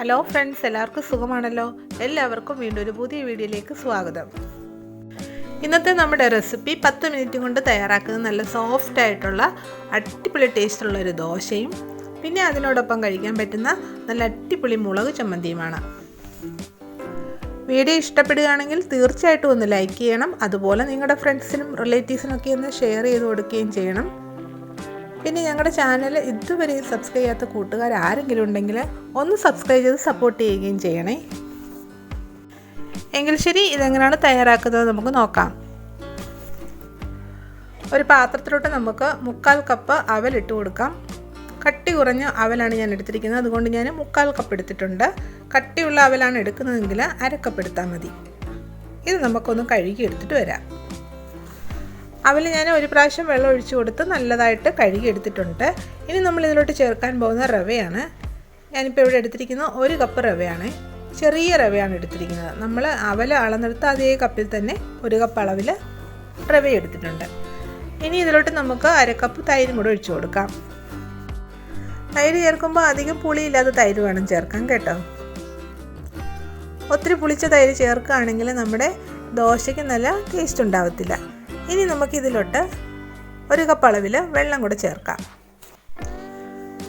Hello friends എല്ലാവർക്കും സുഖമാണല്ലോ? എല്ലാവർക്കും വീണ്ടും ഒരു പുതിയ വീഡിയോയിലേക്ക് സ്വാഗതം. ഇന്നത്തെ നമ്മുടെ റെസിപ്പി പത്ത് മിനിറ്റ് കൊണ്ട് തയ്യാറാക്കുന്ന നല്ല സോഫ്റ്റ് ആയിട്ടുള്ള അടിപൊളി ടേസ്റ്റുള്ള ഒരു ദോശയും പിന്നെ അതിനോടൊപ്പം കഴിക്കാൻ പറ്റുന്ന നല്ല അടിപൊളി മുളക് ചമ്മന്തിയുമാണ്. വീഡിയോ ഇഷ്ടപ്പെടുകയാണെങ്കിൽ തീർച്ചയായിട്ടും ഒന്ന് ലൈക്ക് ചെയ്യണം. അതുപോലെ നിങ്ങളുടെ ഫ്രണ്ട്സിനും റിലേറ്റീവ്സിനും ഒക്കെ ഒന്ന് ഷെയർ ചെയ്ത് കൊടുക്കുകയും ചെയ്യണം. പിന്നെ ഞങ്ങളുടെ ചാനൽ ഇതുവരെ സബ്സ്ക്രൈബ് ചെയ്യാത്ത കൂട്ടുകാർ ആരെങ്കിലും ഉണ്ടെങ്കിൽ ഒന്ന് സബ്സ്ക്രൈബ് ചെയ്ത് സപ്പോർട്ട് ചെയ്യുകയും ചെയ്യണേ. എങ്കിൽ ശരി ഇതെങ്ങനെയാണ് തയ്യാറാക്കുന്നത് നമുക്ക് നോക്കാം. ഒരു പാത്രത്തിലോട്ട് നമുക്ക് മുക്കാൽ കപ്പ് അവൽ ഇട്ട് കൊടുക്കാം. കട്ടി കുറഞ്ഞ അവലാണ് ഞാൻ എടുത്തിരിക്കുന്നത്. അതുകൊണ്ട് ഞാൻ മുക്കാൽ കപ്പ് എടുത്തിട്ടുണ്ട്. കട്ടിയുള്ള അവലാണ് എടുക്കുന്നതെങ്കിൽ അര കപ്പ് എടുത്താൽ മതി. ഇത് നമുക്കൊന്ന് കഴുകി എടുത്തിട്ട് വരാം. അവൽ ഞാൻ ഒരു പ്രാവശ്യം വെള്ളം ഒഴിച്ചു കൊടുത്ത് നല്ലതായിട്ട് കഴുകി എടുത്തിട്ടുണ്ട്. ഇനി നമ്മൾ ഇതിലോട്ട് ചേർക്കാൻ പോകുന്ന റവയാണ്. ഞാനിപ്പോൾ ഇവിടെ എടുത്തിരിക്കുന്ന ഒരു കപ്പ് റവയാണ്. ചെറിയ റവയാണ് എടുത്തിരിക്കുന്നത്. നമ്മൾ അവൽ അളന്നെടുത്ത് അതേ കപ്പിൽ തന്നെ ഒരു കപ്പ് അളവിൽ റവ എടുത്തിട്ടുണ്ട്. ഇനി ഇതിലോട്ട് നമുക്ക് അരക്കപ്പ് കപ്പ് തൈരും കൂടെ ഒഴിച്ചു കൊടുക്കാം. തൈര് ചേർക്കുമ്പോൾ അധികം പുളിയില്ലാത്ത തൈര് വേണം ചേർക്കാൻ കേട്ടോ. ഒത്തിരി പുളിച്ച തൈര് ചേർക്കുകയാണെങ്കിൽ നമ്മുടെ ദോശയ്ക്ക് നല്ല ടേസ്റ്റ് ഉണ്ടാവത്തില്ല. ഇനി നമുക്കിതിലോട്ട് ഒരു കപ്പ് അളവിൽ വെള്ളം കൂടെ ചേർക്കാം.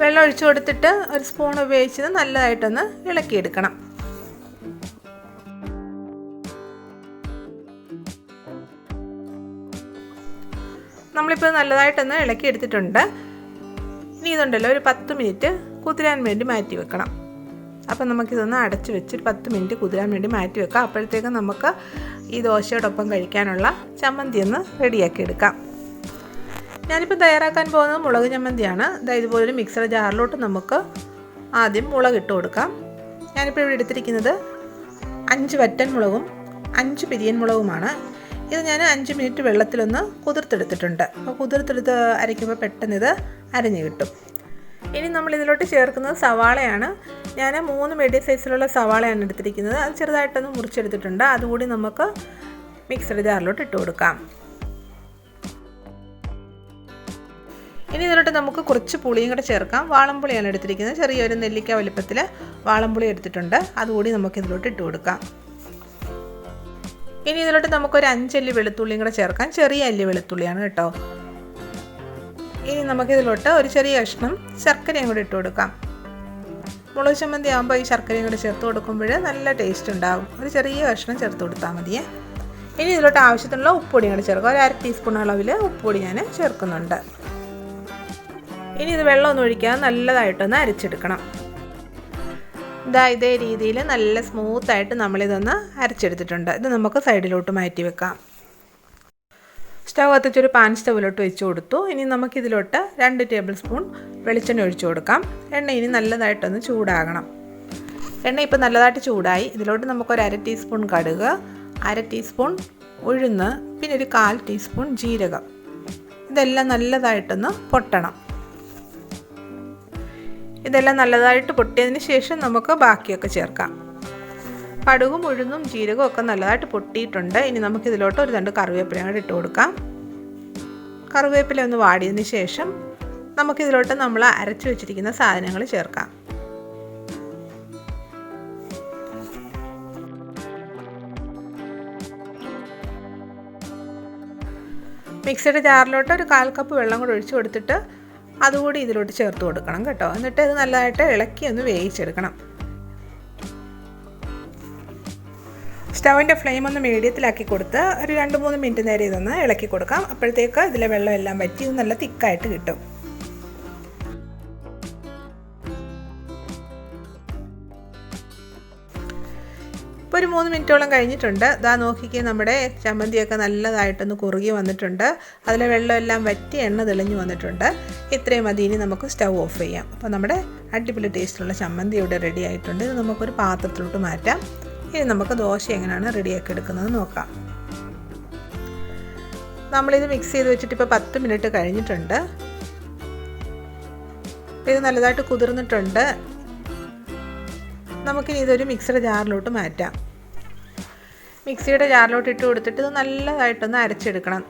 വെള്ളം ഒഴിച്ചു കൊടുത്തിട്ട് ഒരു സ്പൂൺ ഉപയോഗിച്ച് നല്ലതായിട്ടൊന്ന് ഇളക്കിയെടുക്കണം. നമ്മളിപ്പോൾ നല്ലതായിട്ടൊന്ന് ഇളക്കി എടുത്തിട്ടുണ്ട് ഇനി ഇതുണ്ടല്ലോ ഒരു പത്ത് മിനിറ്റ് കുതിരാൻ വേണ്ടി മാറ്റി വെക്കണം. അപ്പം നമുക്കിതൊന്ന് അടച്ച് വെച്ച് ഒരു പത്ത് മിനിറ്റ് കുതിരാൻ വേണ്ടി മാറ്റി വെക്കാം. അപ്പോഴത്തേക്കും നമുക്ക് ഈ ദോശയോടൊപ്പം കഴിക്കാനുള്ള ചമ്മന്തി ഒന്ന് റെഡിയാക്കി എടുക്കാം. ഞാനിപ്പോൾ തയ്യാറാക്കാൻ പോകുന്നത് മുളക് ചമ്മന്തിയാണ്. അതായത് ഇതുപോലൊരു മിക്സർ ജാറിലോട്ട് നമുക്ക് ആദ്യം മുളക് ഇട്ട് കൊടുക്കാം. ഞാനിപ്പോൾ ഇവിടെ എടുത്തിരിക്കുന്നത് അഞ്ച് വറ്റൻ മുളകും അഞ്ച് പിരിയൻ മുളകുമാണ്. ഇത് ഞാൻ അഞ്ച് മിനിറ്റ് വെള്ളത്തിലൊന്ന് കുതിർത്തെടുത്തിട്ടുണ്ട്. അപ്പോൾ കുതിർത്തെടുത്ത് അരയ്ക്കുമ്പോൾ പെട്ടെന്ന് ഇത് അരഞ്ഞു കിട്ടും. ഇനി നമ്മൾ ഇതിലോട്ട് ചേർക്കുന്നത് സവാളയാണ്. ഞാൻ മൂന്ന് മീഡിയം സൈസിലുള്ള സവാളയാണ് എടുത്തിരിക്കുന്നത്. അത് ചെറുതായിട്ടൊന്ന് മുറിച്ചെടുത്തിട്ടുണ്ട്. അതുകൂടി നമുക്ക് മിക്സഡ് ജാറിലോട്ട് ഇട്ട് കൊടുക്കാം. ഇനി ഇതിലോട്ട് നമുക്ക് കുറച്ച് പുളിയും കൂടെ ചേർക്കാം. വാളംപുളിയാണ് എടുത്തിരിക്കുന്നത്. ചെറിയൊരു നെല്ലിക്ക വലിപ്പത്തിൽ വാളംപുളി എടുത്തിട്ടുണ്ട്. അതുകൂടി നമുക്ക് ഇതിലോട്ട് ഇട്ട് കൊടുക്കാം. ഇനി ഇതിലോട്ട് നമുക്കൊരു അഞ്ചല്ലി വെളുത്തുള്ളിയും കൂടെ ചേർക്കാം. ചെറിയ അല്ലി വെളുത്തുള്ളിയാണ് കേട്ടോ. ഇനി നമുക്കിതിലോട്ട് ഒരു ചെറിയ കഷ്ണം ശർക്കരയും കൂടി ഇട്ട് കൊടുക്കാം. മുളക് ചമ്മന്തി ആകുമ്പോൾ ഈ ശർക്കരയും കൂടി ചേർത്ത് കൊടുക്കുമ്പോൾ നല്ല ടേസ്റ്റ് ഉണ്ടാകും ഒരു ചെറിയ കഷ്ണം ചേർത്ത് കൊടുത്താൽ മതിയേ. ഇനി ഇതിലോട്ട് ആവശ്യത്തിനുള്ള ഉപ്പൊടി കൂടി ചേർക്കാം. ഒരു അര ടീസ്പൂൺ അളവിൽ ഉപ്പൊടി ഞാൻ ചേർക്കുന്നുണ്ട്. ഇനി ഇത് വെള്ളമൊന്നും ഒഴിക്കാതെ നല്ലതായിട്ടൊന്ന് അരച്ചെടുക്കണം. ഇതാ ഇതേ രീതിയിൽ നല്ല സ്മൂത്തായിട്ട് നമ്മളിതൊന്ന് അരച്ചെടുത്തിട്ടുണ്ട്. ഇത് നമുക്ക് സൈഡിലോട്ട് മാറ്റി വെക്കാം. സ്റ്റൗ കത്തിച്ചൊരു പാൻ സ്റ്റൗവിലോട്ട് വെച്ച് കൊടുത്തു. ഇനി നമുക്കിതിലോട്ട് രണ്ട് ടേബിൾ സ്പൂൺ വെളിച്ചെണ്ണ ഒഴിച്ചു കൊടുക്കാം. എണ്ണ ഇനി നല്ലതായിട്ടൊന്ന് ചൂടാകണം. എണ്ണ ഇപ്പോൾ നല്ലതായിട്ട് ചൂടായി. ഇതിലോട്ട് നമുക്കൊരു അര ടീസ്പൂൺ കടുക് അര ടീസ്പൂൺ ഉഴുന്ന് പിന്നെ ഒരു കാൽ ടീസ്പൂൺ ജീരകം. ഇതെല്ലാം നല്ലതായിട്ടൊന്ന് പൊട്ടണം. ഇതെല്ലാം നല്ലതായിട്ട് പൊട്ടിയതിന് ശേഷം നമുക്ക് ബാക്കിയൊക്കെ ചേർക്കാം. കടുകും ഉഴുന്നും ജീരകവും ഒക്കെ നല്ലതായിട്ട് പൊട്ടിയിട്ടുണ്ട്. ഇനി നമുക്കിതിലോട്ട് ഒരു രണ്ട് കറിവേപ്പില കൂടെ ഇട്ട് കൊടുക്കാം. കറിവേപ്പില ഒന്ന് വാടിയതിന് ശേഷം നമുക്കിതിലോട്ട് നമ്മൾ അരച്ചു വെച്ചിരിക്കുന്ന സാധനങ്ങൾ ചേർക്കാം. മിക്സിയുടെ ജാറിലോട്ട് ഒരു കാൽ കപ്പ് വെള്ളം കൂടെ ഒഴിച്ചു കൊടുത്തിട്ട് അതുകൂടി ഇതിലോട്ട് ചേർത്ത് കൊടുക്കണം കേട്ടോ. എന്നിട്ട് ഇത് നല്ലതായിട്ട് ഇളക്കി ഒന്ന് വേവിച്ചെടുക്കണം. സ്റ്റൗവിന്റെ ഫ്ലെയിം ഒന്ന് മീഡിയത്തിലാക്കി കൊടുത്ത് ഒരു രണ്ട് മൂന്ന് മിനിറ്റ് നേരം ഇതൊന്ന് ഇളക്കി കൊടുക്കാം. അപ്പോഴത്തേക്ക് ഇതിലെ വെള്ളം എല്ലാം വറ്റി നല്ല തിക്കായിട്ട് കിട്ടും. ഇപ്പോൾ ഒരു മൂന്ന് മിനിറ്റോളം കഴിഞ്ഞിട്ടുണ്ട്. ഇതാ നോക്കിക്കേ നമ്മുടെ ചമ്മന്തിയൊക്കെ നല്ലതായിട്ടൊന്ന് കുറുകി വന്നിട്ടുണ്ട്. അതിലെ വെള്ളമെല്ലാം വറ്റി എണ്ണ തെളിഞ്ഞു വന്നിട്ടുണ്ട്. ഇത്രയും മതി. ഇനി നമുക്ക് സ്റ്റൗ ഓഫ് ചെയ്യാം. അപ്പോൾ നമ്മുടെ അടിപൊളി ടേസ്റ്റുള്ള ചമ്മന്തി ഇവിടെ റെഡി ആയിട്ടുണ്ട്. ഇത് നമുക്കൊരു പാത്രത്തിലോട്ട് മാറ്റാം. ഇനി നമുക്ക് ദോശ എങ്ങനെയാണ് റെഡിയാക്കി എടുക്കുന്നത് നോക്കാം. നമ്മളിത് മിക്സ് ചെയ്ത് വെച്ചിട്ട് ഇപ്പോൾ പത്ത് മിനിറ്റ് കഴിഞ്ഞിട്ടുണ്ട്. ഇത് നല്ലതായിട്ട് കുതിർന്നിട്ടുണ്ട്. നമുക്കിനി ഇതൊരു മിക്സിയുടെ ജാറിലോട്ട് മാറ്റാം. മിക്സിയുടെ ജാറിലോട്ട് ഇട്ട് കൊടുത്തിട്ട് ഇത് നല്ലതായിട്ടൊന്ന് അരച്ചെടുക്കണം.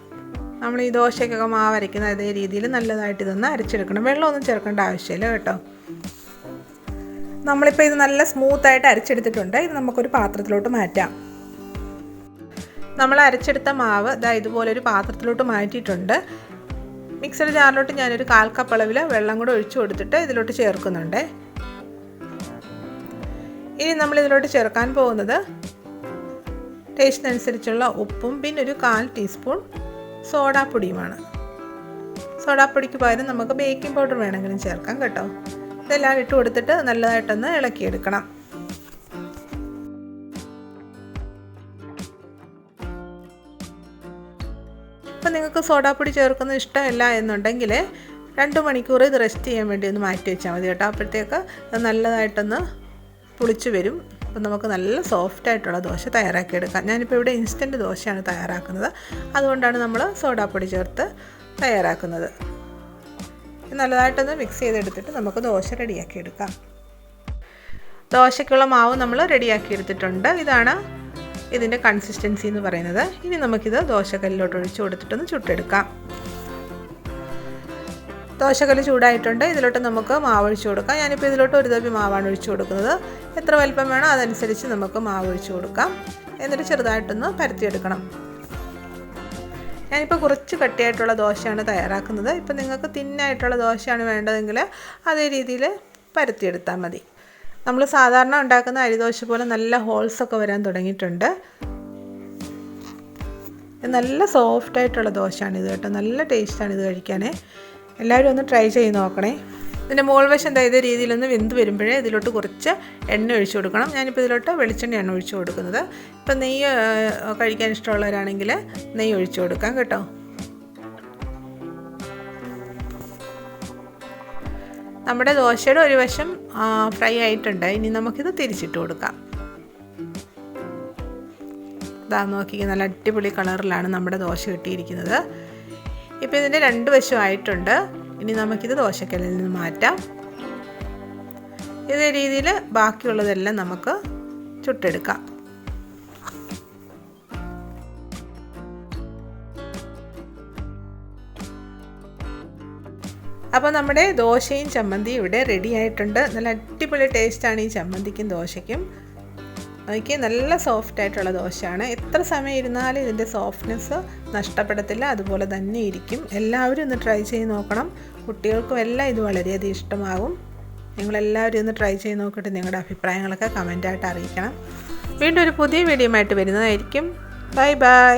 നമ്മൾ ഈ ദോശയ്ക്കൊക്കെ മാവ് അരയ്ക്കുന്ന അതേ രീതിയിൽ നല്ലതായിട്ട് ഇതൊന്ന് അരച്ചെടുക്കണം. വെള്ളമൊന്നും ചേർക്കേണ്ട ആവശ്യമില്ല കേട്ടോ. നമ്മളിപ്പോൾ ഇത് നല്ല സ്മൂത്തായിട്ട് അരച്ചെടുത്തിട്ടുണ്ട്. ഇത് നമുക്കൊരു പാത്രത്തിലോട്ട് മാറ്റാം. നമ്മൾ അരച്ചെടുത്ത മാവ് ഇതാ ഇതുപോലെ ഒരു പാത്രത്തിലോട്ട് മാറ്റിയിട്ടുണ്ട്. മിക്സഡ് ജാറിലോട്ട് ഞാനൊരു കാൽ കപ്പ് അളവിൽ വെള്ളം കൂടെ ഒഴിച്ചു കൊടുത്തിട്ട് ഇതിലോട്ട് ചേർക്കുന്നുണ്ട്. ഇനി നമ്മൾ ഇതിലോട്ട് ചേർക്കാൻ പോകുന്നത് ടേസ്റ്റിനനുസരിച്ചുള്ള ഉപ്പും പിന്നെ ഒരു കാൽ ടീസ്പൂൺ സോഡാപ്പൊടിയുമാണ്. സോഡാപ്പൊടിക്ക് പകരം നമുക്ക് ബേക്കിംഗ് പൗഡർ വേണമെങ്കിലും ചേർക്കാം കേട്ടോ. ഇതെല്ലാം ഇട്ട് കൊടുത്തിട്ട് നല്ലതായിട്ടൊന്ന് ഇളക്കിയെടുക്കണം. ഇപ്പം നിങ്ങൾക്ക് സോഡാപ്പൊടി ചേർക്കുന്നത് ഇഷ്ടമല്ല എന്നുണ്ടെങ്കിൽ രണ്ട് മണിക്കൂർ ഇത് റെസ്റ്റ് ചെയ്യാൻ വേണ്ടി ഒന്ന് മാറ്റി വെച്ചാൽ മതി കേട്ടോ. അപ്പോഴത്തേക്ക് നല്ലതായിട്ടൊന്ന് പുളിച്ച് വരും. അപ്പം നമുക്ക് നല്ല സോഫ്റ്റ് ആയിട്ടുള്ള ദോശ തയ്യാറാക്കി എടുക്കാം ഞാനിപ്പോൾ ഇവിടെ ഇൻസ്റ്റന്റ് ദോശയാണ് തയ്യാറാക്കുന്നത്. അതുകൊണ്ടാണ് നമ്മൾ സോഡാപ്പൊടി ചേർത്ത് തയ്യാറാക്കുന്നത്. നല്ലതായിട്ടൊന്ന് മിക്സ് ചെയ്തെടുത്തിട്ട് നമുക്ക് ദോശ റെഡിയാക്കി എടുക്കാം. ദോശയ്ക്കുള്ള മാവ് നമ്മൾ റെഡിയാക്കി എടുത്തിട്ടുണ്ട്. ഇതാണ് ഇതിന്റെ കൺസിസ്റ്റൻസി എന്ന് പറയുന്നത്. ഇനി നമുക്കിത് ദോശക്കല്ലിലോട്ട് ഒഴിച്ച് കൊടുത്തിട്ടൊന്ന് ചുട്ടെടുക്കാം. ദോശക്കല്ല് ചൂടായിട്ടുണ്ട്. ഇതിലോട്ട് നമുക്ക് മാവ് ഒഴിച്ചു കൊടുക്കാം. ഞാനിപ്പോൾ ഇതിലോട്ട് ഒരു തപ്പി മാവാണ് ഒഴിച്ചു കൊടുക്കുന്നത്. എത്ര വലിപ്പം വേണോ അതനുസരിച്ച് നമുക്ക് മാവ് ഒഴിച്ചു കൊടുക്കാം. എന്നിട്ട് ചെറുതായിട്ടൊന്ന് പരത്തിയെടുക്കണം. ഞാനിപ്പോൾ കുറച്ച് കട്ടിയായിട്ടുള്ള ദോശയാണ് തയ്യാറാക്കുന്നത്. ഇപ്പം നിങ്ങൾക്ക് തിന്നായിട്ടുള്ള ദോശയാണ് വേണ്ടതെങ്കിൽ അതേ രീതിയിൽ പരത്തിയെടുത്താൽ മതി. നമ്മൾ സാധാരണ ഉണ്ടാക്കുന്ന അരിദോശ പോലെ നല്ല ഹോൾസൊക്കെ വരാൻ തുടങ്ങിയിട്ടുണ്ട്. നല്ല സോഫ്റ്റ് ആയിട്ടുള്ള ദോശയാണ് ഇത് കേട്ടോ. നല്ല ടേസ്റ്റാണ് ഇത് കഴിക്കാൻ എല്ലാവരും ഒന്ന് ട്രൈ ചെയ്ത് നോക്കണേ. ഇതിന്റെ മോൾ വശം ഇതേ രീതിയിലൊന്ന് വെന്ത് വരുമ്പോഴേ ഇതിലോട്ട് കുറച്ച് എണ്ണ ഒഴിച്ചു കൊടുക്കണം. ഞാനിപ്പോൾ ഇതിലോട്ട് വെളിച്ചെണ്ണയാണ് ഒഴിച്ചു കൊടുക്കുന്നത്. ഇപ്പം നെയ്യ് കഴിക്കാൻ ഇഷ്ടമുള്ളവരാണെങ്കിൽ നെയ്യ് ഒഴിച്ചു കൊടുക്കാം കേട്ടോ. നമ്മുടെ ദോശയുടെ ഒരു വശം ഫ്രൈ ആയിട്ടുണ്ട്. ഇനി നമുക്കിത് തിരിച്ചിട്ട് കൊടുക്കാം. ഇതാ നോക്കി നല്ല അടിപൊളി കളറിലാണ് നമ്മുടെ ദോശ കിട്ടിയിരിക്കുന്നത്. ഇപ്പോൾ ഇതിന്റെ രണ്ട് വശം ആയിട്ടുണ്ട്. ഇനി നമുക്കിത് ദോശക്കല്ലിൽ നിന്ന് മാറ്റാം. ഇതേ രീതിയിൽ ബാക്കിയുള്ളതെല്ലാം നമുക്ക് ചുട്ടെടുക്കാം. അപ്പോൾ നമ്മുടെ ദോശയും ചമ്മന്തിയും ഇവിടെ റെഡി ആയിട്ടുണ്ട്. നല്ല അടിപൊളി ടേസ്റ്റാണ് ഈ ചമ്മന്തിക്കും ദോശയ്ക്കും. നോക്കി നല്ല സോഫ്റ്റ് ആയിട്ടുള്ള ദോശയാണ്. എത്ര സമയം ഇരുന്നാലും ഇതിന്റെ സോഫ്റ്റ്നെസ് നഷ്ടപ്പെടത്തില്ല. അതുപോലെ തന്നെ ഇരിക്കും. എല്ലാവരും ഒന്ന് ട്രൈ ചെയ്ത് നോക്കണം. കുട്ടികൾക്കും എല്ലാം ഇത് വളരെയധികം ഇഷ്ടമാകും. നിങ്ങളെല്ലാവരും ഒന്ന് ട്രൈ ചെയ്ത് നോക്കിയിട്ട് നിങ്ങളുടെ അഭിപ്രായങ്ങളൊക്കെ കമന്റായിട്ട് അറിയിക്കണം. വീണ്ടും ഒരു പുതിയ വീഡിയോ ആയിട്ട് വരുന്നതായിരിക്കും. Bye bye